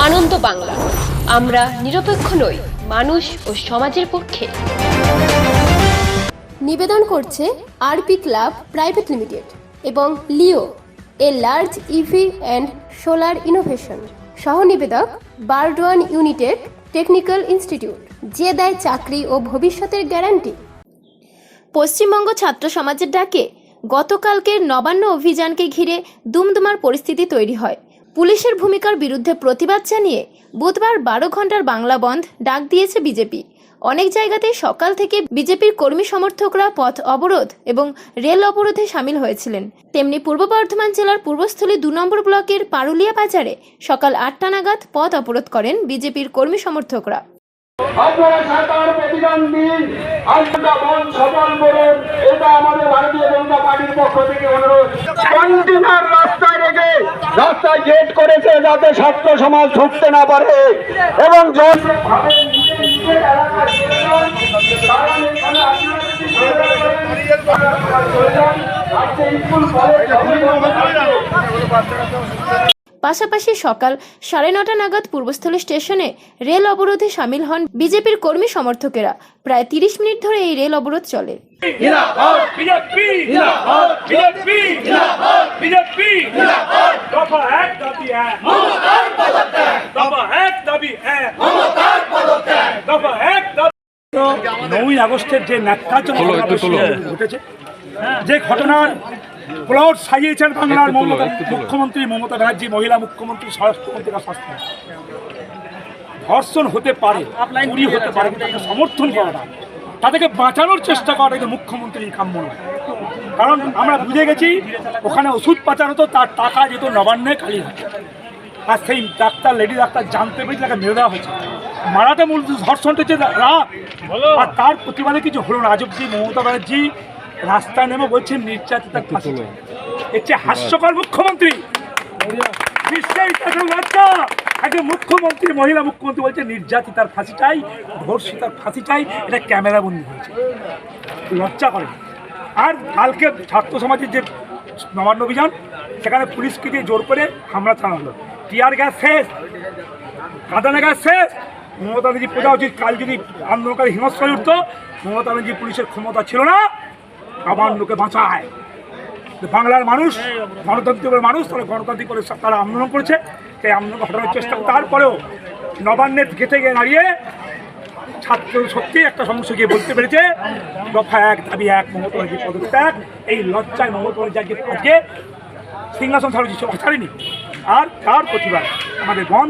আনন্দ বাংলা। আমরা নিরপেক্ষ নই, মানুষ ও সমাজের পক্ষে। নিবেদন করছে আরপি ক্লাব প্রাইভেট লিমিটেড এবং Leo, a large EV and solar innovation. সহ নিবেদক বারডোয়ান ইউনিটেড টেকনিক্যাল ইনস্টিটিউট, যে দেয় চাকরি ও ভবিষ্যতের গ্যারান্টি। পশ্চিমবঙ্গ ছাত্র সমাজের ডাকে গতকালকের নবান্ন অভিযানকে ঘিরে দুমদুমার পরিস্থিতি তৈরি হয়। পুলিশের ভূমিকার বিরুদ্ধে প্রতিবাদ জানিয়ে বুধবার বারো ঘণ্টার বাংলা বন্ধ ডাক দিয়েছে বিজেপি। অনেক জায়গাতেই সকাল থেকে বিজেপির কর্মী সমর্থকরা পথ অবরোধ এবং রেল অবরোধে সামিল হয়েছিলেন। তেমনি পূর্ব বর্ধমান জেলার পূর্বস্থলী দু নম্বর ব্লকের পারুলিয়া বাজারে সকাল আটটা নাগাদ পথ অবরোধ করেন বিজেপির কর্মী সমর্থকরা। আপনারা সরকার প্রতিদান দিন আজটা সফল করুন এটা আমাদের ভারতীয় জনতা পার্টির পক্ষ থেকে অনুরোধ। কন্টেনার গেট করেছে যাতে ছাত্র সমাজ ছুটতে না পারে। এবং স্কুল পাশাপাশি সকাল সাড়ে নটা নাগাদ পূর্বস্থলী স্টেশনে রেল অবরোধে সামিল হন বিজেপির কর্মী সমর্থকেরা। প্রায় তিরিশ মিনিট ধরে এই রেল অবরোধ চলে। বিজেপি বিজেপি বিজেপি দফা এক দাবি এক। দফা এক দাবি এক। দফা এক দাবি নৌই আগস্টের যে ঘটনা ঘটেছে যে ঘটনার প্লট সাজিয়েছেন বাংলার মমতা মুখ্যমন্ত্রী মমতা ব্যানার্জি মহিলা মুখ্যমন্ত্রী স্বরাষ্ট্রমন্ত্রী শাস্ত্রী ধর্ষণ হতে পারে চুরি হতে পারে তাকে সমর্থন করা না তাদেরকে বাঁচানোর চেষ্টা করা কিন্তু মুখ্যমন্ত্রীর কাম্য নয়। কারণ আমরা বুঝে গেছি ওখানে ওষুধ পাচার হতো তার টাকা যেত নবান্নে খালি হতো। আর সেই ডাক্তার লেডি ডাক্তার জানতে পেরে তাকে মেরে দেওয়া হয়েছে। মারাতে মূল ধর্ষণটা হচ্ছে রাগ আর তার প্রতিবাদে কিছু হলো না। আজ অব্দি মমতা ব্যানার্জি রাস্তায় নেমে বলছেন নির্যাতিতার ফাঁসি। চাই। এর চেয়ে হাস্যকর মুখ্যমন্ত্রী। বিশ্বের কাছে লজ্জা একজন মুখ্যমন্ত্রী মহিলা মুখ্যমন্ত্রী বলছে নির্যাতিতার ফাঁসি চাই ধর্ষিতার ফাঁসি চাই এটা ক্যামেরা বন্দি হয়েছে। লজ্জা করে। আর কালকে ছাত্র সমাজের যে নবান্ন অভিযান সেখানে পুলিশকে দিয়ে জোর করে হামলা চালানো টিয়ার গ্যাস শেষ কাদানে গ্যাস শেষ। মমতা ব্যানার্জি বোঝা উচিত কাল যদি আন্দোলনকারী হিংস্র উঠতো মমতা ব্যানার্জি পুলিশের ক্ষমতা ছিল না। নবান্নকে বাঁচায়। বাংলার মানুষ গণতান্ত্রিক মানুষ, তারা গণতান্ত্রিক করে তারা আন্দোলন করেছে, সেই আন্দোলন ঘটানোর চেষ্টা তারপরেও নবান্নের গেতে গিয়ে দাঁড়িয়ে ছাত্র সত্যি একটা সমস্যা গিয়ে বলতে পেরেছে, দফা এক, দাবি এক, মমতা ব্যানার্জি পদত্যাগ এই লজ্জায় মমতা আজকে সিংহাসন ছাড়া ছাড়েনি। আর তার প্রতিবাদ আমাদের বন,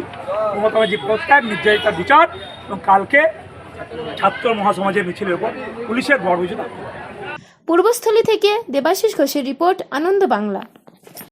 মমতা পদত্যাগ নির্যাতিতার বিচার, এবং কালকে ছাত্র মহাসমাজের মিছিলের উপর পুলিশের বিজয় পূর্বস্থলী থেকে দেবাশিস ঘোষের রিপোর্ট আনন্দ বাংলা।